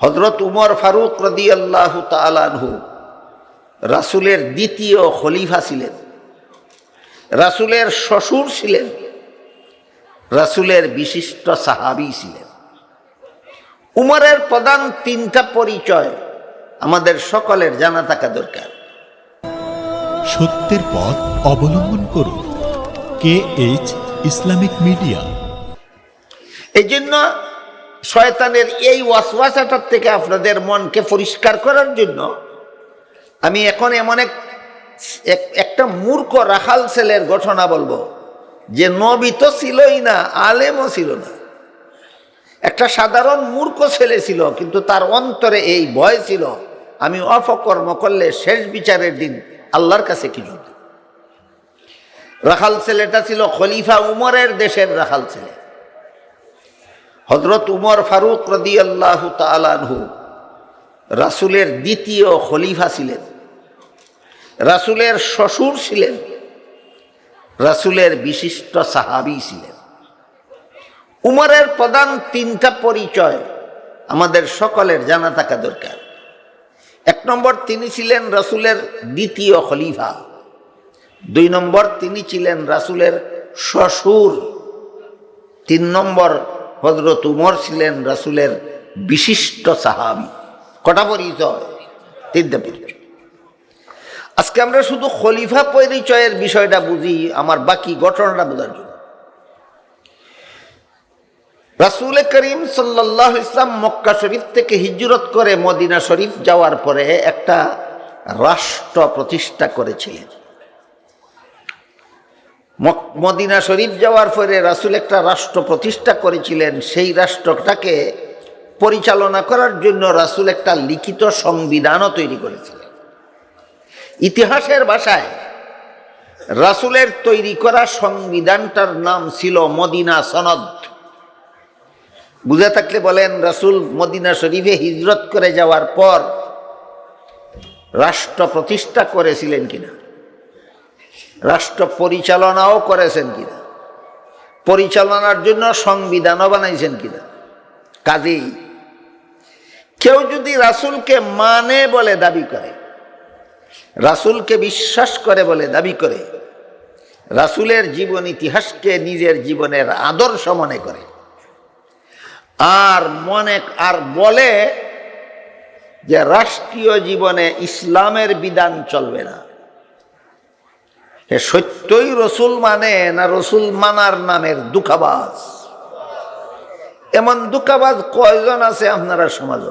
হজরত উমর ফারুক রদি আল্লাহ তালানহু রাসুলের দ্বিতীয় খলিফা ছিলেন রাসুলের শ্বশুর ছিলেন রাসুলের বিশিষ্ট সাহাবি ছিলেন। উমরের প্রধান তিনটা পরিচয় আমাদের সকলের জানা থাকা দরকার। সত্যের পথ অবলম্বন করুন। K H Islamic media. এই জন্য শয়তানের এই ওয়াসওয়াসাটার থেকে আপনাদের মনকে পরিষ্কার করার জন্য আমি এখন এমন এক, এক- একটা মূর্খ রাখাল ছেলের ঘটনা বলব। যে নবী তো ছিলই না, আলেমও ছিল না। একটা সাধারণ মূর্খ ছেলে ছিল, কিন্তু তার অন্তরে এই ভয় ছিল, আমি অপকর্ম করলে শেষ বিচারের দিন আল্লাহর কাছে কি রাখাল ছেলেটা ছিল খলিফা উমরের দেশের রাখাল ছেলে। হজরত উমর ফারুক রদি আল্লাহ তালানহু রাসুলের দ্বিতীয় খলিফা ছিলেন, রাসুলের শ্বশুর ছিলেন, রাসুলের বিশিষ্ট সাহাবি ছিলেন। উমরের প্রধান তিনটা পরিচয় আমাদের সকলের জানা থাকা দরকার। এক নম্বর, তিনি ছিলেন রাসুলের দ্বিতীয় খলিফা। দুই নম্বর, তিনি ছিলেন রাসুলের শ্বশুর। তিন নম্বর হজরত উমর ছিলেন রাসুলের বিশিষ্ট সাহাবি। কটা পরিচয়? তিনটা পরিচয়। আজকে আমরা শুধু খলিফা পরিচয়ের বিষয়টা বুঝি, আমার বাকি ঘটনাটা বোঝার জন্য। রাসুল করিম সাল্লাহ ইসলাম মক্কা শরীফ থেকে হিজরত করে মদিনা শরীফ যাওয়ার পরে একটা রাষ্ট্র প্রতিষ্ঠা করেছিলেন। মদিনা শরীফ যাওয়ার পরে রাসুল একটা রাষ্ট্র প্রতিষ্ঠা করেছিলেন, সেই রাষ্ট্রটাকে পরিচালনা করার জন্য রাসুল একটা লিখিত সংবিধানও তৈরি করেছিলেন। ইতিহাসের ভাষায় রাসুলের তৈরি করা সংবিধানটার নাম ছিল মদিনা সনদ। বুঝে থাকলে বলেন, রাসুল মদিনা শরীফে হিজরত করে যাওয়ার পর রাষ্ট্র প্রতিষ্ঠা করেছিলেন কিনা? রাষ্ট্র পরিচালনাও করেছেন কিনা? পরিচালনার জন্য সংবিধানও বানাইছেন কিনা? কাজেই কেউ যদি রাসুলকে মানে বলে দাবি করে, রাসুলকে বিশ্বাস করে বলে দাবি করে, রাসুলের জীবন ইতিহাসকে নিজের জীবনের আদর্শ মনে করে, আর মনে, আর বলে যে রাষ্ট্রীয় জীবনে ইসলামের বিধান চলবে না সত্যই রসুল মানে না রসুল মানার নামের দুঃখাবাজ? এমন দুঃখাবাজ কয়জন আছে আপনারা সমাজ?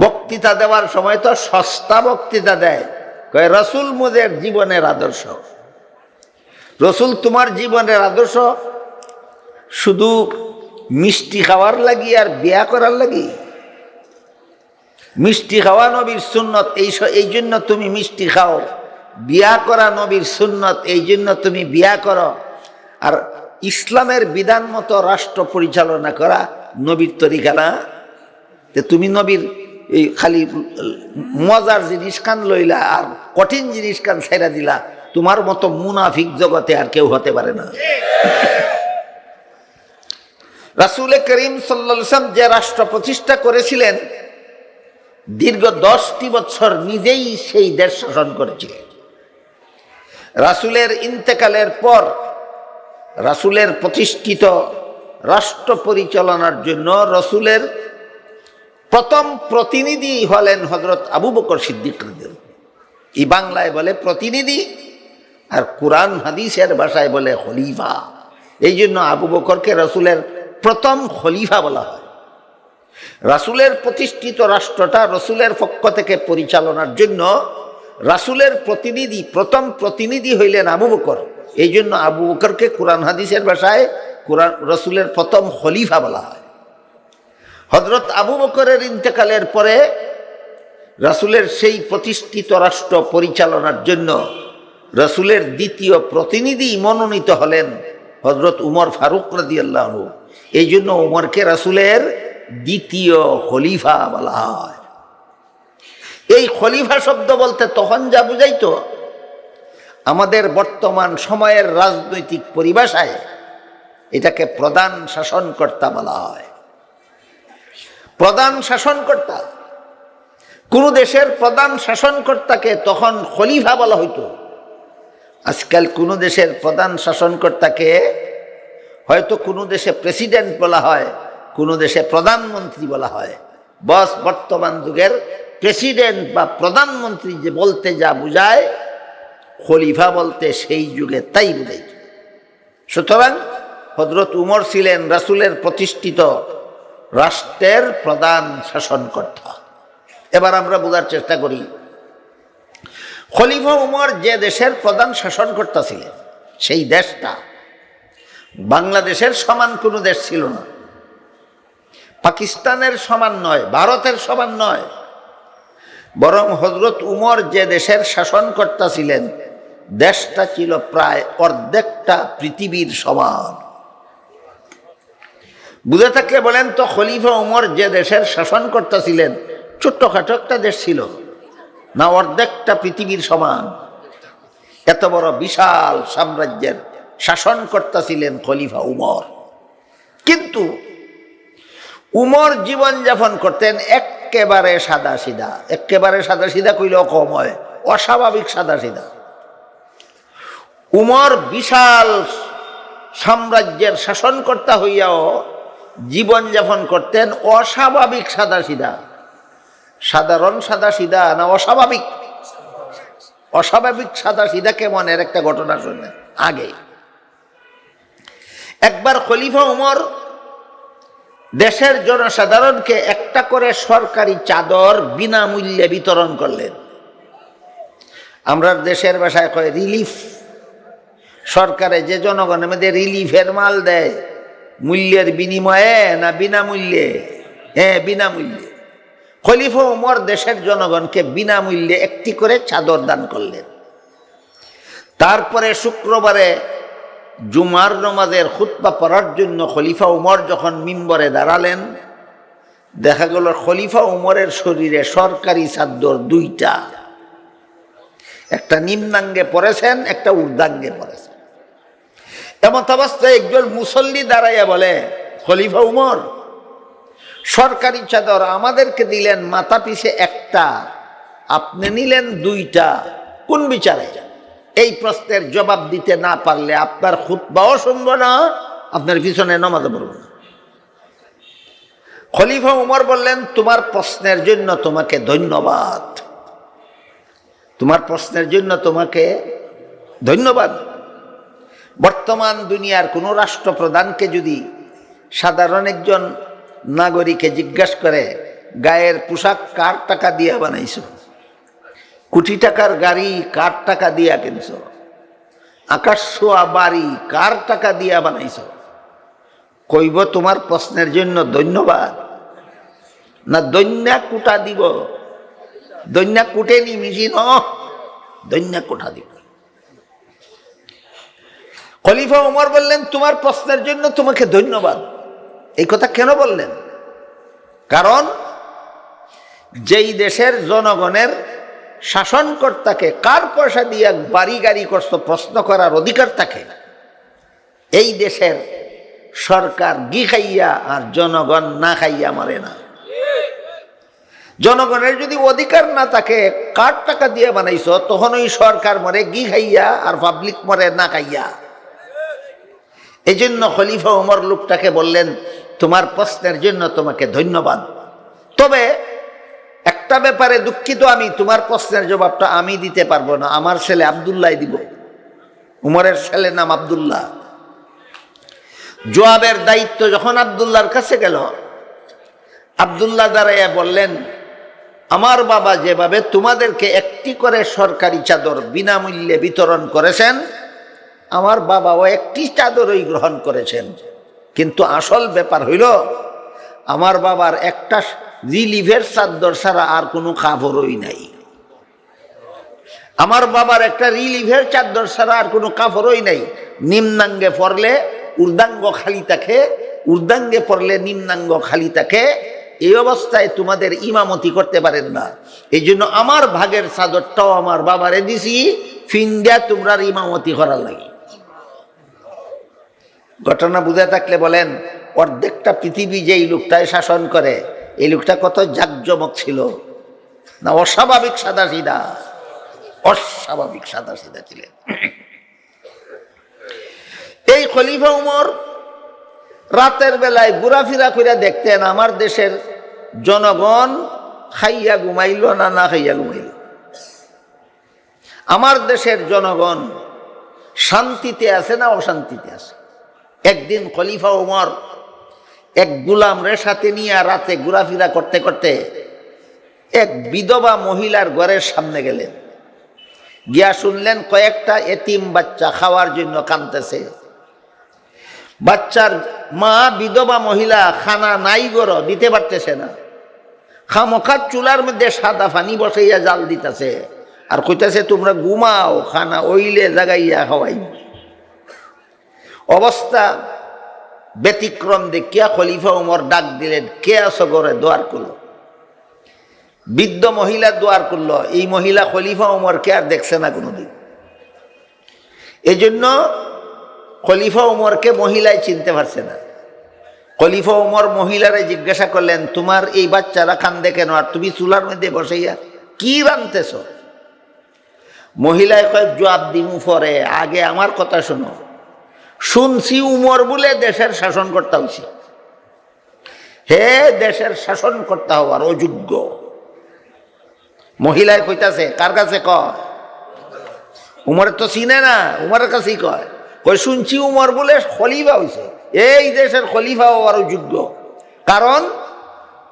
বক্তৃতা দেওয়ার সময় তো সস্তা বক্তৃতা দেয়। কয়, রসুল মুদের জীবনের আদর্শ। রসুল, তোমার জীবনের আদর্শ শুধু মিষ্টি খাওয়ার লাগি আর বিয়া করার লাগি? মিষ্টি খাওয়া নবীর সুন্নত, এই এই জন্য তুমি মিষ্টি খাও। বিয়া করা নবীর সুন্নত, এই জন্য তুমি বিয়া করো। আর ইসলামের বিধান মতো রাষ্ট্র পরিচালনা করা নবীর তরিকা না। তুমি নবীর এই খালি মজার জিনিস কান লইলা আর কঠিন জিনিস কান ছেড়া দিলা, তোমার মতো মুনাফিক জগতে আর কেউ হতে পারে না। রাসুল করিম সাল্লাম যে রাষ্ট্র প্রতিষ্ঠা করেছিলেন, দীর্ঘ দশটি বছর নিজেই সেই দেশ শাসন করেছিলেন। রাসুলের ইন্তেকালের পর রাসুলের প্রতিষ্ঠিত রাষ্ট্র পরিচালনার জন্য রসুলের প্রথম প্রতিনিধি হলেন হজরত আবু বকর সিদ্দিক। এই বাংলায় বলে প্রতিনিধি আর কোরআন, হাদিসের ভাষায় বলে খলিফা এই জন্য আবু বকরকে রসুলের প্রথম খলিফা বলা হয় রাসুলের প্রতিষ্ঠিত রাষ্ট্রটা রসুলের পক্ষ থেকে পরিচালনার জন্য রাসুলের প্রতিনিধি, প্রথম প্রতিনিধি হইলেন আবু বকর। এই জন্য আবু বকরকে কোরআন হাদিসের ভাষায় কোরআন রসুলের প্রথম খলিফা বলা হয়। হজরত আবু বকরের ইন্তেকালের পরে রাসুলের সেই প্রতিষ্ঠিত রাষ্ট্র পরিচালনার জন্য রাসুলের দ্বিতীয় প্রতিনিধি মনোনীত হলেন হজরত উমর ফারুক রাদি আল্লাহ এই জন্য উমরকে রাসুলের দ্বিতীয় খলিফা বলা হয়। এই খলিফা শব্দ বলতে তখন যা বুঝাইতো, আমাদের বর্তমান সময়ের রাজনৈতিক পরিভাষায় এটাকে প্রধান শাসনকর্তা বলা হয়। প্রধান শাসনকর্তা, কোন দেশের প্রধান শাসনকর্তাকে তখন খলিফা বলা হইতো। আজকাল কোন দেশের প্রধান শাসনকর্তাকে হয়তো কোনো দেশে প্রেসিডেন্ট বলা হয়, কোনো দেশে প্রধানমন্ত্রী বলা হয়। বস বর্তমান যুগের প্রেসিডেন্ট বা প্রধানমন্ত্রী যে বলতে যা বুঝায়, খলিফা বলতে সেই যুগে তাই বুঝাইত। সুতরাং হজরত উমর ছিলেন রাসুলের প্রতিষ্ঠিত রাষ্ট্রের প্রধান শাসনকর্তা। এবার আমরা বোঝার চেষ্টা করি, খলিফা উমর যে দেশের প্রধান শাসনকর্তা ছিলেন, সেই দেশটা বাংলাদেশের সমান কোনো দেশ ছিল না। পাকিস্তানের সমান নয়, ভারতের সমান নয় বরং হজরত উমর যে দেশের শাসনকর্তা ছিলেন, দেশটা ছিল প্রায় অর্ধেকটা পৃথিবীর সমান। বুঝে থাকলে বলেন তো, খলিফা উমর যে দেশের শাসনকর্তা ছিলেন, ছোট্টখাটো একটা দেশ ছিল, না অর্ধেকটা পৃথিবীর সমান। এত বড় বিশাল সাম্রাজ্যের শাসনকর্তা ছিলেন খলিফা উমর। কিন্তু উমর জীবন যাপন করতেন একেবারে সাদা সিধা। একেবারে সাদা সিধা কইলেও কম হয়। অস্বাভাবিক সাদা সিধা। উমর বিশাল সাম্রাজ্যের শাসনকর্তা হইয়াও জীবন যাপন করতেন অস্বাভাবিক সাদা সিধা। সাধারণ সাদা সিধা না অস্বাভাবিক? অস্বাভাবিক সাদা সিধা কেমন এর একটা ঘটনা শুনলেন? আগে। একবার খলিফা উমর দেশের জনসাধারণকে একটা করে সরকারি চাদর বিনামূল্যে বিতরণ করলেন। আমরা দেশের ভাষায় কয়, রিলিফ। সরকারে যে জনগণের মধ্যে রিলিফের মাল দেয়, মূল্যের বিনিময়ে না বিনামূল্যে? হ্যাঁ বিনামূল্যে। খলিফা উমর দেশের জনগণকে বিনামূল্যে একটি করে চাদর দান করলেন। তারপরে শুক্রবারে জুমার নমাজের খুতবা পড়ার জন্য খলিফা উমর যখন মিম্বরে দাঁড়ালেন দেখা গেল খলিফা উমরের শরীরে সরকারি চাদর দুইটা। একটা নিম্নাঙ্গে পড়েছেন একটা ঊর্ধ্বাঙ্গে পড়েছেন এমন অবস্থায় একজন মুসল্লি দাঁড়াইয়া বলে, খলিফা উমর, সরকারি চাদর আমাদেরকে দিলেন মাথা পিছে একটা, আপনি নিলেন দুইটা, কোন বিচারে? এই প্রশ্নের জবাব দিতে না পারলে আপনার খুতবাও শুনব না, আপনার পিছনে নমাজে পড়ব না। খলিফা উমর বললেন, তোমার প্রশ্নের জন্য তোমাকে ধন্যবাদ। তোমার প্রশ্নের জন্য তোমাকে ধন্যবাদ। বর্তমান দুনিয়ার কোনো রাষ্ট্রপ্রধানকে যদি সাধারণ একজন নাগরিকে জিজ্ঞাসা করে, গায়ের পোশাক কার টাকা দিয়া বানাইছো? কোটি টাকার গাড়ি কার টাকা দিয়া কিনছ? আকাশ বাড়ি কার টাকা দিয়া বানাইছ? কইব তোমার প্রশ্নের জন্য ধন্যবাদ। না দৈন্যা কুটা দিব। দৈন্যা কুটে নি ন। দৈন্যা কুটা দিব। খলিফা উমর বললেন, তোমার প্রশ্নের জন্য তোমাকে ধন্যবাদ। এই কথা কেন বললেন? কারণ যেই দেশের জনগণের শাসনকর্তাকে কার পয়সা দিয়ে বাড়ি গাড়ি করছ, প্রশ্ন করার অধিকার থাকে এই দেশের সরকার গি খাইয়া আর জনগণ না খাইয়া মারে না। জনগণের যদি অধিকার না থাকে, কার টাকা দিয়ে বানাইছ তখন ওই সরকার মরে গি খাইয়া আর পাবলিক মরে, না খাইয়া। এই জন্য খলিফা উমর লোকটাকে বললেন, তোমার প্রশ্নের জন্য তোমাকে ধন্যবাদ। তবে একটা ব্যাপারে দুঃখিত আমি, তোমার প্রশ্নের জবাবটা আমি দিতে পারব না, আমার ছেলে আবদুল্লাহ দিব। উমরের ছেলের নাম আবদুল্লাহ। জবাবের দায়িত্ব যখন আবদুল্লাহর কাছে গেল, আবদুল্লাহ দাঁড়াইয়া বললেন, আমার বাবা যেভাবে তোমাদেরকে একটি করে সরকারি চাদর বিনামূল্যে বিতরণ করেছেন, আমার বাবাও একটি চাদরই গ্রহণ করেছেন। কিন্তু আসল ব্যাপার হইল, আমার বাবার একটা রিলিভের চাদর ছাড়া আর কোনো কাপড়ই নাই। আমার বাবার একটা রিলিভের চাদর ছাড়া আর কোনো কাপড়ই নাই। নিম্নাঙ্গে পড়লে ঊর্ধ্বাঙ্গ খালি থাকে ঊর্ধ্বাঙ্গে পড়লে নিম্নাঙ্গ খালি থাকে এই অবস্থায় তোমাদের ইমামতি করতে পারেন না। এই জন্য আমার ভাগের চাদরটাও আমার বাবারে দিছি ফিন্দিয়া তোমরা ইমামতি করার লাগে। ঘটনা বুঝে থাকলে বলেন, অর্ধেকটা পৃথিবী যে এই লোকটায় শাসন করে, এই লোকটা কত জাকজমক ছিল। না, অস্বাভাবিক সাদা সিধা অস্বাভাবিক সাদা সিধা ছিলেন। এই খলিফা উমর রাতের বেলায় ঘোরাফেরা করে দেখতেন, আমার দেশের জনগণ খাইয়া ঘুমাইল না না খাইয়া ঘুমাইল। আমার দেশের জনগণ শান্তিতে আছে না অশান্তিতে আছে? একদিন খলিফা উমর এক গুলাম রে সাথে নিয়ে রাতে ঘোরাফেরা করতে করতে এক বিধবা মহিলার ঘরের সামনে গেলেন। গিয়া শুনলেন কয়েকটা এতিম বাচ্চা খাওয়ার জন্য কানতেছে বাচ্চার মা, বিধবা, মহিলা, খানা নাই গর, দিতে পারতেছে না। খামখাত চুলার মধ্যে সাদা ফানি বসাইয়া জাল দিতেছে। আর কইতাছে, তোমরা ঘুমাও, খানা ওইলে জাগাইয়া খাওয়াই। অবস্থা ব্যতিক্রম দেখিয়া খলিফা উমর ডাক দিলেন, কে আছো গরে দোয়ার করল বৃদ্ধ মহিলা দোয়ার করল এই মহিলা খলিফা উমর কে আর দেখছে না কোনোদিন। এই জন্য খলিফা উমরকে মহিলায় চিনতে পারছে না। খলিফা উমর মহিলারে জিজ্ঞাসা করলেন, তোমার এই বাচ্চারা কান্দে কেন? আর তুমি চুলার মধ্যে বসাইয়া কি রানতেছ মহিলায় কয়েক জবাব দিমু ফরে আগে আমার কথা শোনো। শুনছি উমর বলে দেশের শাসন করতে হয়েছে হে দেশের শাসন করতে হওয়ার অযোগ্য। মহিলায় কইতাছে, কার কাছে কয়? উমরের তো চিনে না, উমরের কাছেই কয়। কই, শুনছি উমর বলে খলিফা হয়েছে এই দেশের খলিফা হওয়ার যোগ্য। কারণ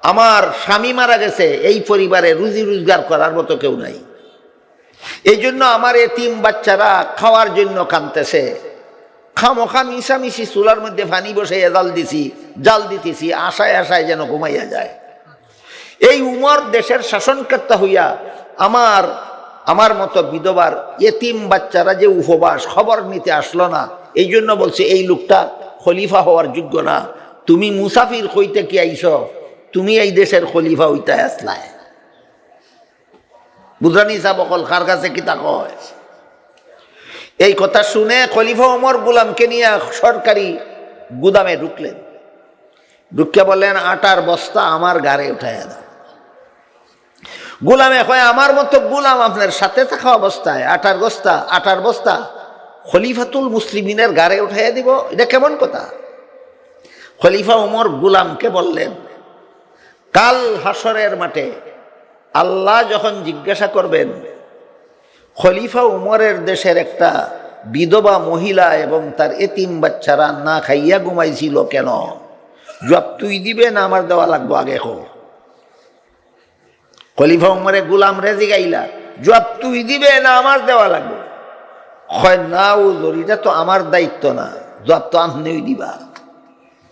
আমার স্বামী মারা গেছে, এই পরিবারে রুজি রোজগার করার মতো কেউ নাই। এই জন্য আমার এতিম বাচ্চারা খাওয়ার জন্য কানতেছে খামোখা মিশামিশি চুলার মধ্যে পানি বসাইয়া জাল দিছি, জাল দিতেছি, আশায় আশায় যেন ঘুমাইয়া যায়। এই উমর দেশের শাসনকর্তা হইয়া আমার আমার মতো বিধবার এতিম বাচ্চারা যে উপবাস খবর নিতে আসলো না, এই জন্য বলছে, এই লোকটা খলিফা হওয়ার যোগ্য না। তুমি মুসাফির হইতে কি আইস তুমি এই দেশের খলিফা হইতে আসলায় বুঝানি সাব অকল কার কাছে কিতা কয়? এই কথা শুনে খলিফা ওমর গুলামকে নিয়ে সরকারি গুদামে ঢুকলেন। ঢুকে বললেন, আটার বস্তা আমার গাড়ে উঠাইয়া দাও। গুলামে কয়, আমার মতো গুলাম আপনার সাথে থাকা অবস্থায় আটার বস্তা আটার বস্তা। খলিফাতুল মুসলিমিনের গাড়ে উঠাইয়া দিব, এটা কেমন কথা? খলিফা উমর গুলামকে বললেন, কাল হাসরের মাঠে আল্লাহ যখন জিজ্ঞাসা করবেন, খলিফা উমরের দেশের একটা বিধবা মহিলা এবং তার এতিম বাচ্চারা না খাইয়া ঘুমাইছিল কেন? জব তুই দিবে না আমার দেওয়া লাগবো আগে হো খলিফা উমরে গুলাম রেজি গাইলা জব তুই দিবে না আমার দেওয়া লাগবে? হয় না ও জরিটা তো আমার দায়িত্ব না জব তো আপনিই দিবা।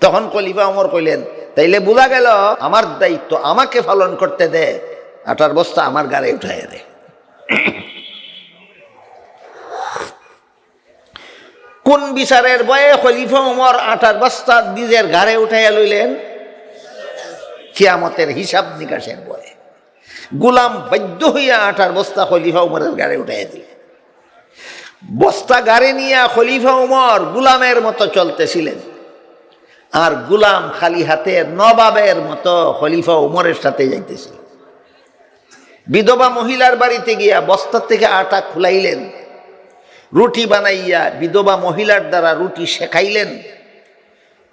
তখন খলিফা উমর কইলেন, তাইলে বোঝা গেল আমার দায়িত্ব আমাকে পালন করতে দে আটার বস্তা আমার গাড়ি উঠাই দে। কোন বিচারের বয়ে খলিফা উমর আটার বস্তা নিজের ঘাড়ে উঠাইয়া লইলেন? কিয়ামতের হিসাব নিকাশের বয়ে গুলাম বাধ্য হইয়া আটার বস্তা খলিফা উমরের গাড়ি উঠাইয়া দিলেন বস্তা গাড়ি নিয়ে খলিফা উমর গুলামের মতো চলতেছিলেন। আর গুলাম খালি হাতে নবাবের মতো খলিফা উমরের সাথে যাইতেছিল। বিধবা মহিলার বাড়িতে গিয়া বস্তার থেকে আটা খুলাইলেন। রুটি বানাইয়া বিধবা মহিলার দ্বারা রুটি শেখাইলেন।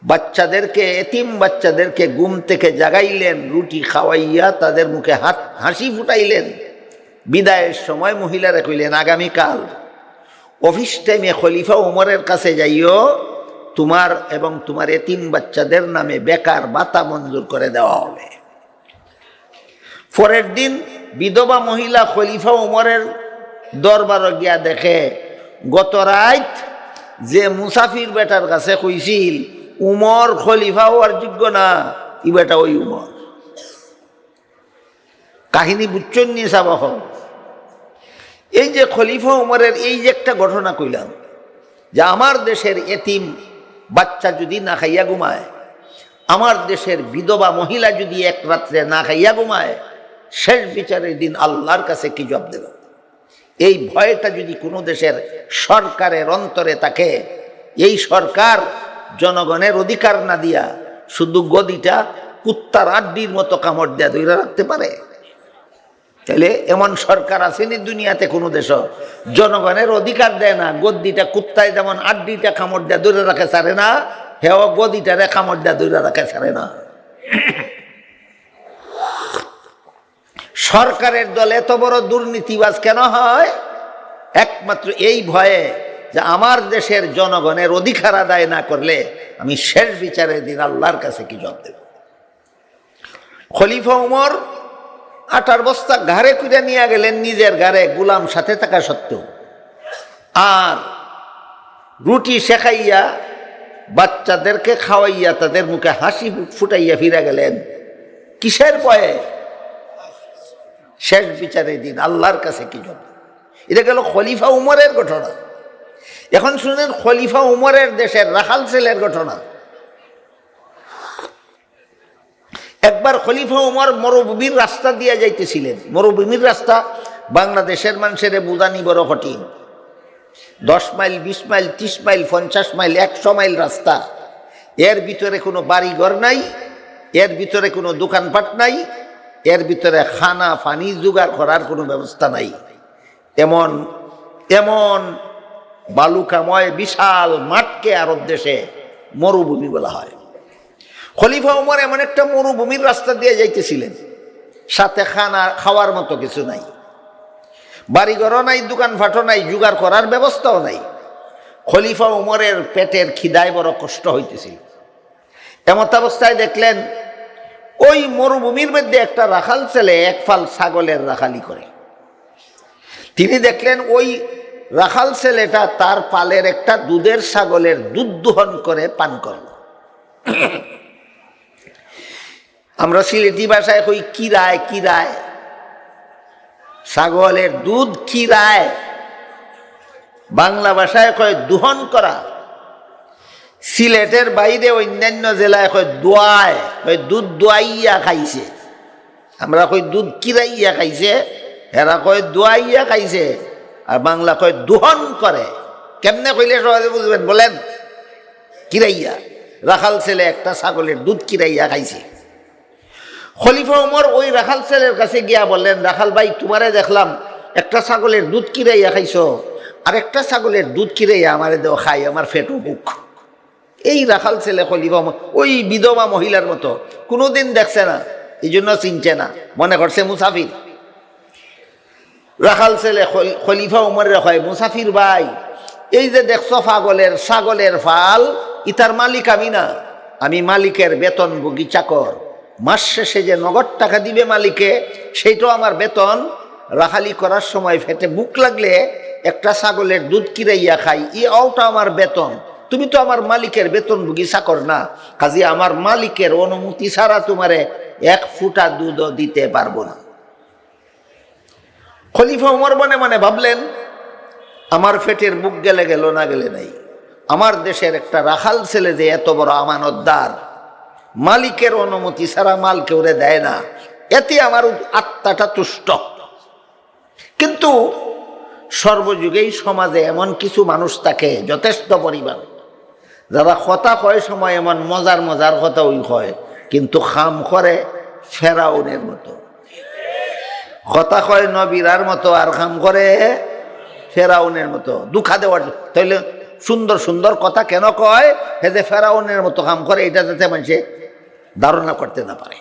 বাচ্চাদেরকে, এতিম বাচ্চাদেরকে ঘুম থেকে জাগাইলেন, রুটি খাওয়াইয়া তাদের মুখে হাত, হাসি ফুটাইলেন। বিদায়ের সময় মহিলারা কইলেন, আগামীকাল অফিস টাইমে খলিফা উমরের কাছে যাইও, তোমার এবং তোমার এতিম বাচ্চাদের নামে বেকার বাতা মঞ্জুর করে দেওয়া হবে। পরের দিন বিধবা মহিলা খলিফা উমরের দরবার গিয়া দেখে, গত রাত যে মুসাফির বেটার কাছে কইছিল উমর খলিফা হওয়ার যোগ্য না, ই বেটা ওই উমর। কাহিনী বুঝছেন নি সাবাহ? এই যে খলিফা উমরের এই যে একটা ঘটনা কইলাম, যে আমার দেশের এতিম বাচ্চা যদি না খাইয়া ঘুমায়, আমার দেশের বিধবা মহিলা যদি এক রাত্রে না খাইয়া ঘুমায়, শেষ বিচারের দিন আল্লাহর কাছে কি জব দেব? এই ভয়টা যদি কোনো দেশের সরকারের অন্তরে থাকে, এই সরকার জনগণের অধিকার না দিয়া শুধু গদিটা কুত্তার আড্ডির মতো কামড় দেয়া ধরে রাখতে পারে। তাহলে এমন সরকার আসেনি দুনিয়াতে কোনো দেশ। জনগণের অধিকার দেয় না গদ্দিটা কুত্তায় যেমন আড্ডিটা কামড় দেয়া ধরে রাখে ছাড়ে না, হেও গদিটারে কামড় দেয়া ধরে রাখে ছাড়ে না। সরকারের দলে এত বড় দুর্নীতিবাজ কেন হয়? একমাত্র এই ভয়ে যে আমার দেশের জনগণের অধিকার আদায় না করলে আমি শেষ বিচারের দিন আল্লাহর কাছে কি জব দেব? খলিফা উমর আটার বস্তা ঘাড়ে কুড়ে নিয়ে গেলেন, নিজের ঘাড়ে গুলাম সাথে থাকা সত্ত্বেও। আর রুটি শেখাইয়া বাচ্চাদেরকে খাওয়াইয়া তাদের মুখে হাসি ফুটাইয়া ফিরে গেলেন। কিসের ভয়ে? শেষ বিচারের দিন আল্লাহর কাছে কি জব এটা গেল খলিফা উমরের ঘটনা। এখন শুনেন, খলিফা উমরের দেশের রাখাল সেলের ঘটনা। একবার খলিফা উমর মরুভূমির রাস্তা দিয়ে যাইতেছিলেন। মরুভূমির রাস্তা বাংলাদেশের মানুষের বুদানি বড় কঠিন। দশ মাইল, বিশ মাইল, ত্রিশ মাইল, পঞ্চাশ মাইল, একশো মাইল রাস্তা। এর ভিতরে কোনো বাড়িঘর নাই, এর ভিতরে কোনো দোকানপাট নাই, এর ভিতরে খানা পানি জোগাড় করার কোনো ব্যবস্থা নাই। এমন এমন বালুকাময় বিশাল মাঠকে আরব দেশে মরুভূমি বলা হয়। খলিফা উমর এমন একটা মরুভূমির রাস্তা দিয়ে যাইতেছিলেন। সাথে খানা, খাওয়ার মতো কিছু নাই। বাড়িঘরও নাই, দোকানপাটও নাই, জোগাড় করার ব্যবস্থাও নাই। খলিফা উমরের পেটের খিদায় বড় কষ্ট হইতেছিল এমত অবস্থায় দেখলেন, ওই মরুভূমির মধ্যে একটা রাখাল ছেলে এক ফাল ছাগলের রাখালি করে। তিনি দেখলেন, ওই রাখাল ছেলেটা তার পালের একটা দুধের ছাগলের দুধ দোহন করে পান করল। আমরা সিলেটি ভাষায় কই, কিরায় কিরায়? ছাগলের দুধ কিরায়? বাংলা ভাষায় কয়, দুহন করা। সিলেটের বাইরে অন্যান্য জেলায় কয়, দোয়ায়। কয়, দুধ দোয়াইয়া খাইছে। আমরা কই, দুধ কিরাইয়া খাইছে? হেরা কয়, দোয়াইয়া খাইছে। আর বাংলা কয় দুহন করে। কেমনে কইলে সহজে বুঝবেন? বলেন, কিরাইয়া। রাখাল ছেলে একটা ছাগলের দুধ কিরাইয়া খাইছে। খলিফা উমর ওই রাখাল ছেলের কাছে গিয়া বললেন, রাখাল ভাই, তোমারে দেখলাম একটা ছাগলের দুধ কিরাইয়া খাইছ, আর একটা ছাগলের দুধ কিরাইয়া আমারে দেও, খাই, আমার ফেটু বুক এই রাখাল ছেলে খলিফা ওই বিধবা মহিলার মতো, কোনোদিন দেখছে না এই জন্য চিনছে না। মনে করছে মুসাফির। রাখাল ছেলে খল- খলিফা উমরের হয়, মুসাফির ভাই। এই যে দেখছ ছাগলের ছাগলের ফাল, ইতার মালিক আমি না। আমি মালিকের বেতনভোগী চাকর। মাস শেষে যে নগদ টাকা দিবে মালিকে, সেইটাও আমার বেতন। রাখালি করার সময় ফেটে বুক লাগলে একটা ছাগলের দুধ কিরাইয়া খাই, ই ওটা আমার বেতন। তুমি তো আমার মালিকের বেতনভোগী চাকর না। কাজে আমার মালিকের অনুমতি ছাড়া তোমারে এক ফুটা দুধও দিতে পারব না। খলিফা উমর মনে মনে ভাবলেন, আমার ফেটের বুক গেলে গেল না গেলে নাই। আমার দেশের একটা রাখাল ছেলে যে এত বড় আমানতদার, মালিকের অনুমতি ছাড়া মাল কেউরে দেয় না। এতে আমার আত্মাটা তুষ্ট। কিন্তু সর্বযুগেই সমাজে এমন কিছু মানুষ থাকে, যথেষ্ট পরিমাণ, যারা কথা কয় সময় এমন মজার মজার কথা ওই হয়, কিন্তু খাম করে ফেরাউনের মতো। কথা কয় নবীরার মতো আর খাম করে ফেরাউনের মতো, দুঃখা দেওয়ার। তাইলে সুন্দর সুন্দর কথা কেন কয়? হে যে ফেরাউনের মতো কাম করে এটা যাতে মানুষে ধারণা করতে না পারে।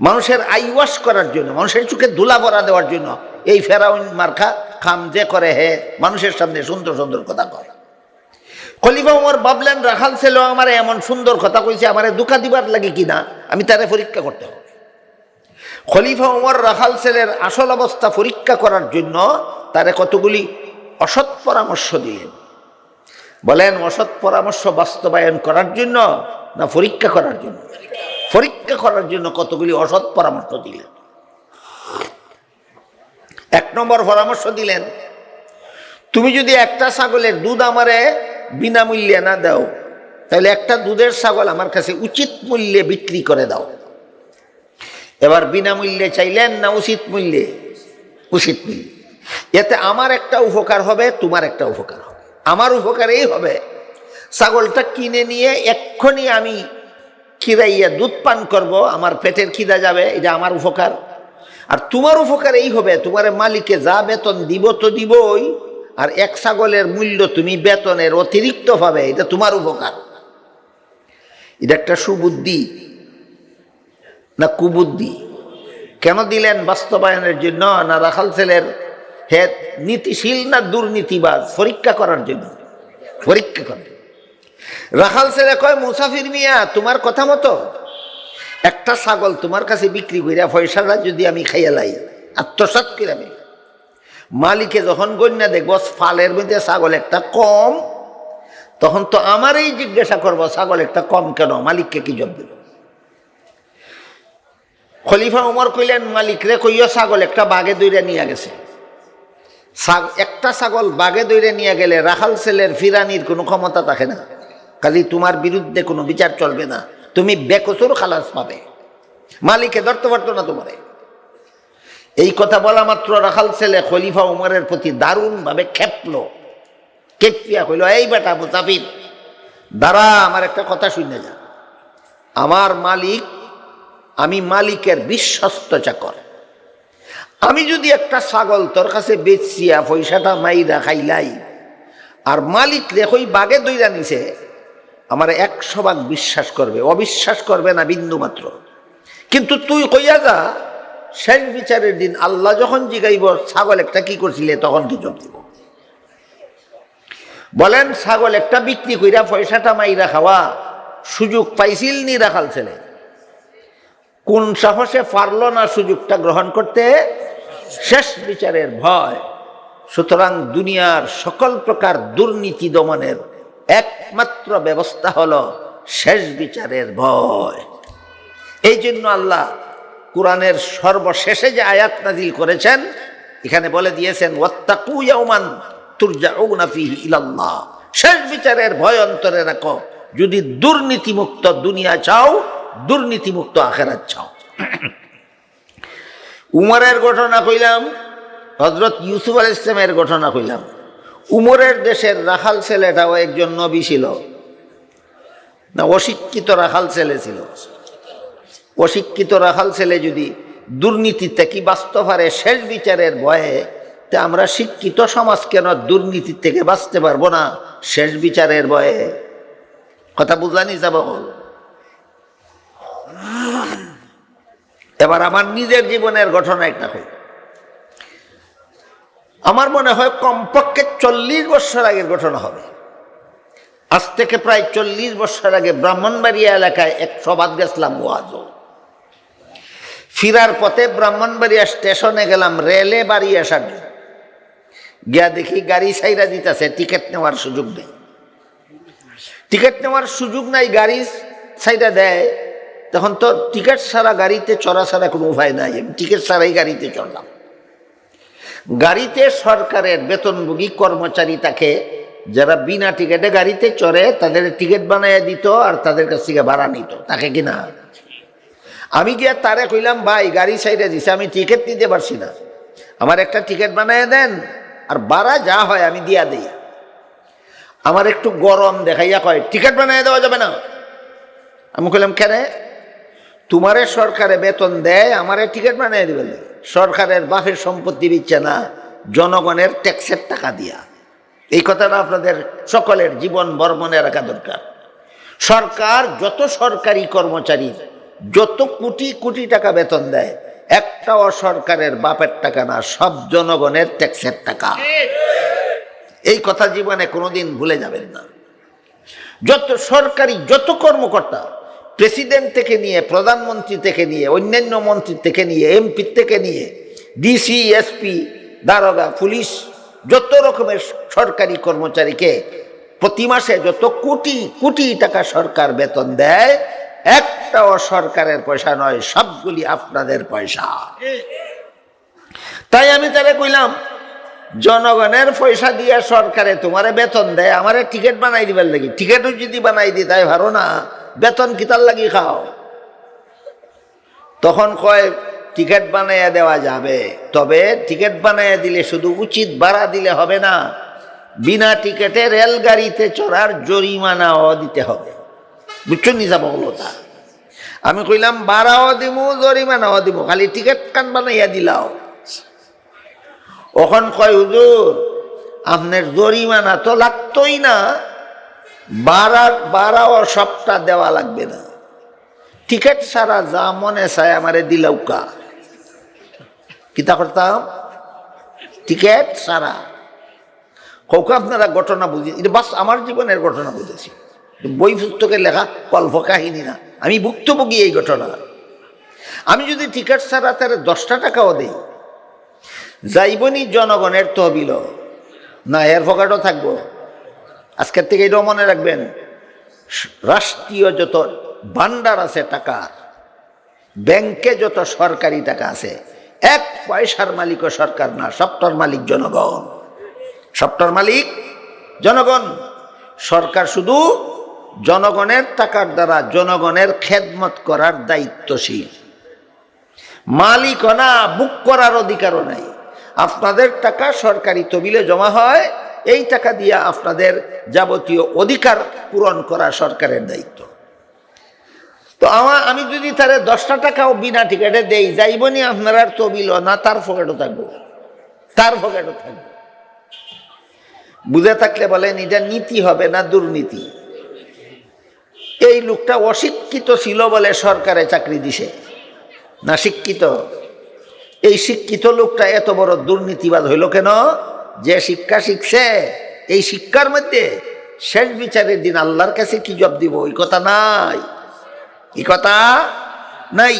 মানুষের আইওয়াশ করার জন্য, মানুষের চোখে ধুলা ভরা দেওয়ার জন্য এই ফেরাউন মার্খা খাম যে করে হে, মানুষের সামনে সুন্দর সুন্দর কথা কয়। খলিফা উমর ভাবলেন, রাখাল ছেলে আমার এমন সুন্দর কথা কইছে, আমারে দুঃখা দিবার লাগে কিনা? আমি তারে পরীক্ষা করতে হবে। খলিফা উমর রাখাল ছেলের আসল অবস্থা পরীক্ষা করার জন্য তারে কতগুলি অসৎ পরামর্শ দিলেন? বলেন, অসৎ পরামর্শ বাস্তবায়ন করার জন্য না পরীক্ষা করার জন্য? পরীক্ষা করার জন্য কতগুলি অসৎ পরামর্শ দিলেন? এক নম্বর পরামর্শ দিলেন, তুমি যদি একটা ছাগলের দুধ আমারে বিনামূল্যে না দাও, তাহলে একটা দুধের ছাগল আমার কাছে উচিত মূল্যে বিক্রি করে দাও। এবার বিনামূল্যে চাইলেন না উচিত মূল্যে? উচিত মূল্যে। এতে আমার একটা উপকার হবে, তোমার একটা উপকার হবে। আমার উপকার এই হবে। ছাগলটা কিনে নিয়ে এক্ষুনি আমি খিরাইয়া দুধ পান করব, আমার পেটের খিদা যাবে, এটা আমার উপকার। আর তোমার উপকার এই হবে, তোমার মালিকে যা বেতন দিব তো দিবই, আর এক ছাগলের মূল্য তুমি বেতনের অতিরিক্ত পাবে, এটা তোমার উপকার। এটা একটা সুবুদ্ধি। না কুবুদ্ধি? কেন দিলেন বাস্তবায়নের জন্য না রাখাল ছেলের হে নীতিশীল না দুর্নীতিবাজ? পরীক্ষা করার জন্য। পরীক্ষা করে রাখাল ছেলে কয়, মুসাফির মিয়া, তোমার কথা মতো একটা ছাগল তোমার কাছে বিক্রি করিয়া পয়সাটা যদি আমি খাইয়া লাই আত্মসাত করে আমি মালিকে যখন গণ্যা দেখব ফালের মধ্যে ছাগল একটা কম, তখন তো আমারই জিজ্ঞাসা করব, ছাগল একটা কম কেন? মালিককে কি জব দেব? খলিফা উমর কইলেন, মালিক রে কইয়া ছাগল, একটা বাগে দইরে নিয়ে গেছে। একটা ছাগল বাগে দইরে নিয়ে গেলে রাখাল ছেলের ফিরানির কোনো ক্ষমতা থাকে না। কাজে, তোমার বিরুদ্ধে কোনো বিচার চলবে না। তুমি বেকসুর খালাস পাবে। মালিকে ধরতে পারতো না তোমারে। এই কথা বলা মাত্র রাখাল ছেলে খলিফা উমরের প্রতি দারুণভাবে খেপলো। কেপিয়া কইল, এই বেটা, মুসাফির, দাঁড়া, আমার একটা কথা শুনে যা। আমার মালিক আমি মালিকের বিশ্বস্ত চাকর। আমি যদি একটা ছাগল তোর কাছে বেচিয়া পয়সাটা মাইরা খাইলাই, আর মালিক রেখই বাগে দইরা নিছে, আমার একশো ভাগ বিশ্বাস করবে, অবিশ্বাস করবে না বিন্দু মাত্র। কিন্তু তুই কইয়া যা, শেষ বিচারের দিন আল্লাহ যখন জিগাইব, ছাগল একটা কি করছিলে তখন কি জব দিব? বলেন, ছাগল একটা বিক্রি কইরা পয়সাটা মাইরা খাওয়া, সুযোগ পাইছিল নি রাখাল ছেলে। কোন সাহসে পারল না সুযোগটা গ্রহণ করতে? শেষ বিচারের ভয়। সুতরাং দুনিয়ার সকল প্রকার দুর্নীতি দমনের একমাত্র ব্যবস্থা হল শেষ বিচারের ভয়। এই জন্য আল্লাহ কোরআনের সর্বশেষে যে আয়াত নাজিল করেছেন, এখানে বলে দিয়েছেন, ওয়াত্তাকু ইয়াউমান তুরজাউনা ফিহি ইলাল্লাহ। শেষ বিচারের ভয় অন্তরে রাখো। যদি দুর্নীতিমুক্ত দুনিয়া চাও দুর্নীতিমুক্ত আখেরাত চাও। উমরের ঘটনা কইলাম হজরত ইউসুফ আল ইসলামের ঘটনা কইলাম। উমরের দেশের রাখাল ছেলেটাও একজন নবী ছিল। না, অশিক্ষিত রাখাল ছেলে ছিল। অশিক্ষিত রাখাল ছেলে যদি দুর্নীতিতে কি বাস্তব পারে শেষ বিচারের ভয়ে, তা আমরা শিক্ষিত সমাজ কেন দুর্নীতির থেকে বাঁচতে পারব না শেষ বিচারের ভয়ে? কথা বুঝলানি যাব। এবার আমার নিজের জীবনের ঘটনা একটা হই আমার মনে হয় কমপক্ষে চল্লিশ বছর আগের ঘটনা হবে। আজ থেকে প্রায় চল্লিশ বছর আগে ব্রাহ্মণবাড়িয়া এলাকায় এক সবাদ গেছিলাম ওয়াজও। ফিরার পথে ব্রাহ্মণবাড়িয়া স্টেশনে গেলাম রেলে বাড়ি আসার জন্য। গিয়া দেখি গাড়ি সাইরা দিতেছে, টিকিট নেওয়ার সুযোগ নেই। টিকিট নেওয়ার সুযোগ নাই, গাড়ি সাইডা দেয়। তখন তো টিকিট ছাড়া গাড়িতে চড়া ছাড়া কোনো উপায় নাই। আমি টিকিট ছাড়াই গাড়িতে চড়লাম। গাড়িতে সরকারের বেতনভোগী কর্মচারী তাকে, যারা বিনা টিকিটে গাড়িতে চড়ে, তাদের টিকিট বানাইয়া দিত আর তাদের কাছ থেকে ভাড়া নিত। তাকে কিনা? আমি গিয়া তারে কইলাম, ভাই, গাড়ি সাইডে দিছে, আমি টিকিট নিতে পারছি না। আমার একটা টিকিট বানাইয়া দেন আর ভাড়া যা হয় আমি দিয়া দিই। আমার একটু গরম দেখাইয়া কয়, টিকিট বানাইয়া দেওয়া যাবে না? আমি কইলাম, কেন? তোমারে সরকারে বেতন দেয়, আমারে টিকিট বানিয়ে দিবে সরকারের বাফের সম্পত্তি দিচ্ছে না, জনগণের ট্যাক্সের টাকা দিয়া। এই কথাটা আপনাদের সকলের জীবন বর্মনে রাখা দরকার। সরকার যত সরকারি কর্মচারী যত কোটি কোটি টাকা বেতন দেয়, একটাও সরকারের বাপের টাকা না, সব জনগণের ট্যাক্সের টাকা। এই কথা জীবনে কোনোদিন ভুলে যাবেন না। যত সরকারি, যত কর্মকর্তা প্রেসিডেন্ট থেকে নিয়ে, প্রধানমন্ত্রী থেকে নিয়ে, অন্যান্য মন্ত্রী থেকে নিয়ে এমপি থেকে নিয়ে ডিসি এসপি দারোগা, পুলিশ, যত রকমের সরকারি কর্মচারীকে প্রতি মাসে যত কোটি কোটি টাকা সরকার বেতন দেয়, একটাও সরকারের পয়সা নয়, সবগুলি আপনাদের পয়সা। তাই আমি তারে কইলাম, জনগণের পয়সা দিয়া সরকারে তোমারে বেতন দেয়, আমারে টিকিট বানাই দিবার লাগি। টিকিটও যদি বানাই দি তাই ভালো না। বেতন কিতার লাগি খাও। তখন কয়, টিকিট বানাইয়া দেওয়া যাবে। তবে টিকিট বানাইয়া দিলে শুধু উচিত ভাড়া দিলে হবে না। বিনা টিকিটে রেলগাড়িতে চড়ার জরিমানাও দিতে হবে। বুঝছ নিজাম তা আমি কইলাম বাড়াও দিমু, জরিমানাও দিব খালি টিকিট কান বানাইয়া দিলাও। ওখন কয়, হুজুর, আপনার জরিমানা তো লাগতোই না। বাড়া বাড়াও সবটা দেওয়া লাগবে না। টিকিট ছাড়া যা মনে চায় আমারে দিলাও কা। কিতা করতাম? টিকিট ছাড়া। কৌকে আপনারা ঘটনা বুঝি, এটা বাস আমার জীবনের ঘটনা বুঝেছি। বই পুস্তকে লেখা কল্প কাহিনী না, আমি ভুক্তভোগী এই ঘটনা। আমি যদি টিকিট ছাড়া তার দশটা টাকাও দেই, যাইবনি জনগণের তহবিল না এর ফকাটও থাকব। আজকের থেকে এটাও মনে রাখবেন, রাষ্ট্রীয় যত ভান্ডার আছে টাকার ব্যাংকে যত সরকারি টাকা আছে, এক পয়সার মালিকও সরকার না, সবটার মালিক জনগণ। সবটার মালিক জনগণ। সরকার শুধু জনগণের টাকার দ্বারা জনগণের খেদমত করার দায়িত্বশীল। মালিকও না, বুক করার অধিকারও নাই। আপনাদের টাকা সরকারি তবিলে জমা হয় এই টাকা দিয়ে আপনাদের যাবতীয় অধিকার পূরণ করা সরকারের দায়িত্ব। তো আমার আমি যদি তারে দশটা টাকাও বিনা টিকেটে দেই, যাইবনি আপনার আর তবিল না, তার ফকেটও থাকব। তার ফকেটও থাকব। বুঝে থাকলে বলেন, এটা নীতি হবে না দুর্নীতি? এই লোকটা অশিক্ষিত ছিল বলে সরকারে চাকরি দিছে। না শিক্ষিত? এই শিক্ষিত লোকটা এত বড় দুর্নীতিবাদ হইল কেন? যে শিক্ষা শিখছে, এই শিক্ষার মধ্যে শেষ বিচারের দিন আল্লাহর কাছে কি জব দিব? ওই কথা নাই। এই কথা নাই।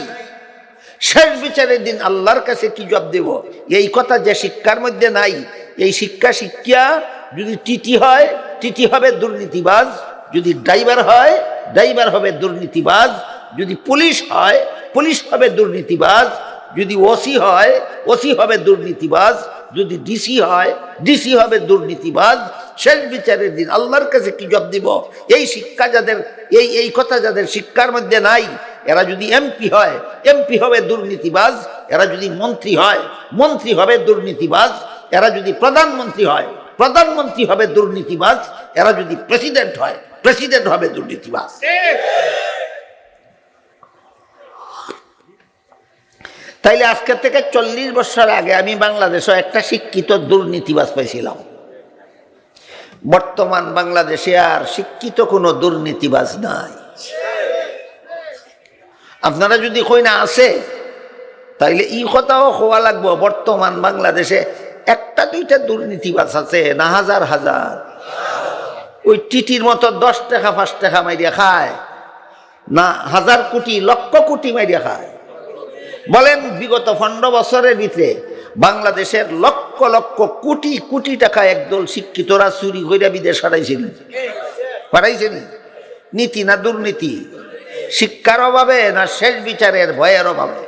শেষ বিচারের দিন আল্লাহর কাছে কি জব দেব? এই কথা যে শিক্ষার মধ্যে নাই, এই শিক্ষা শিক্ষা যদি টিটি হয় টিটি হবে দুর্নীতিবাজ। যদি ড্রাইভার হয়, ড্রাইভার হবে দুর্নীতিবাজ। যদি পুলিশ হয়, পুলিশ হবে দুর্নীতিবাজ। যদি ওসি হয়, ওসি হবে দুর্নীতিবাজ, যদি ডিসি হয়, ডিসি হবে দুর্নীতিবাজ, শেষ বিচারের দিন আল্লাহর কাছে কি জব দিব? এই শিক্ষা যাদের, এই এই কথা যাদের শিক্ষার মধ্যে নাই, এরা যদি এমপি হয়, এমপি হবে দুর্নীতিবাজ, এরা যদি মন্ত্রী হয়, মন্ত্রী হবে দুর্নীতিবাজ, এরা যদি প্রধানমন্ত্রী হয়, প্রধানমন্ত্রী হবে দুর্নীতিবাজ, এরা যদি প্রেসিডেন্ট হয়, প্রেসিডেন্ট হবে দুর্নীতিবাজ। তাইলে আজকের থেকে চল্লিশ বছর আগে আমি বাংলাদেশে একটা শিক্ষিত দুর্নীতিবাজ পাইছিলাম। বর্তমান বাংলাদেশে আর শিক্ষিত কোনো দুর্নীতিবাজ নাই। আপনারা যদি কই না আছে, তাইলে ই কথাও হওয়া লাগবো, বর্তমান বাংলাদেশে একটা দুইটা দুর্নীতিবাজ আছে, না হাজার হাজার। ওই টিটির মতো দশ টাকা, পাঁচ টাকা মাইরিয়া খায়, না হাজার কোটি, লক্ষ কোটি মাইরিয়া খায়। বলেন, বিগত পনেরো বছরের ভিতরে বাংলাদেশের লক্ষ লক্ষ কোটি কোটি টাকা একদল শিক্ষিতরা চুরি কইরা বিদেশ হারাইছেন হারাইছেন নীতি না দুর্নীতি? শিক্ষার অভাবে না শেষ বিচারের ভয়ের অভাবে?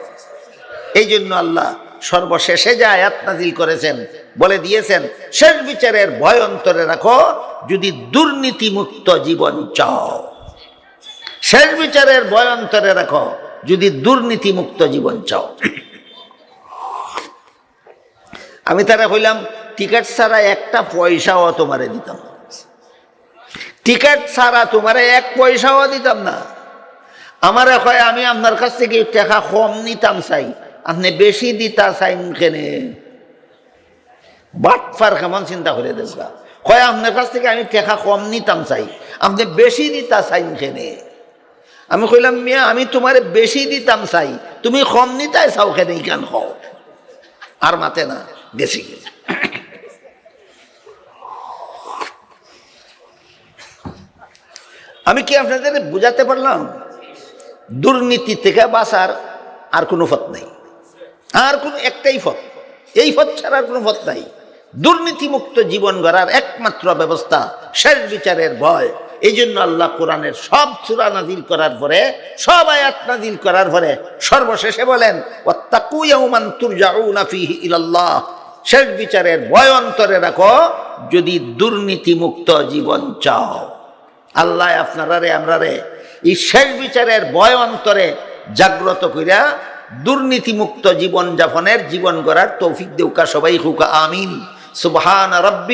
এই জন্য আল্লাহ সর্বশেষে যে আয়াত নাজিল করেছেন, বলে দিয়েছেন, শেষ বিচারের ভয় অন্তরে রাখো, যদি দুর্নীতিমুক্ত জীবন চাও। শেষ বিচারের ভয় অন্তরে রাখো যদি দুর্নীতিমুক্ত জীবন চাও। আমি তারা কইলাম টিকিট ছাড়া একটা পয়সাও তোমারে দিতাম না। টিকিট ছাড়া তোমারে এক পয়সাও দিতাম না। আমার কয়, আমি আপনার কাছ থেকে টাকা কম নিতাম চাই। আপনি বেশি দিতা চাইন কেনে? বাটফার কেমন চিন্তা করে দেখবা। কয়, আপনার কাছ থেকে আমি টাকা কম নিতাম চাই। আপনি বেশি দিতা চাইন কেনে? আমি কইলাম, মিয়া, আমি তোমারে বেশি দিতাম চাই। তুমি কম নিতাই চাও কেনে? কেন হও আর মাতে না গেছি আমি কি আপনাদের বুঝাতে পারলাম? দুর্নীতি থেকে বাঁচার আর কোনো পথ নাই। আর কোনো একটাই পথ। এই পথ ছাড়া আর কোনো পথ নাই। দুর্নীতিমুক্ত জীবন গড়ার একমাত্র ব্যবস্থা শেষ বিচারের ভয়। এই জন্য আল্লাহ কোরআনের সব চূড়া নাজিল করার পরে, সব আয়াত নাজিল করার পরে সর্বশেষে বলেন শেষ বিচারের ভয় অন্তরে রাখো, যদি দুর্নীতিমুক্ত জীবন চাও। আল্লাহ আপনারা রে, আমরা রে, এই শেষ বিচারের ভয় অন্তরে জাগ্রত কইরা দুর্নীতিমুক্ত জীবন যাপনের জীবন গড়ার তৌফিক দেউকা সবাই হুকা, আমিন। সুবহান রব্বিক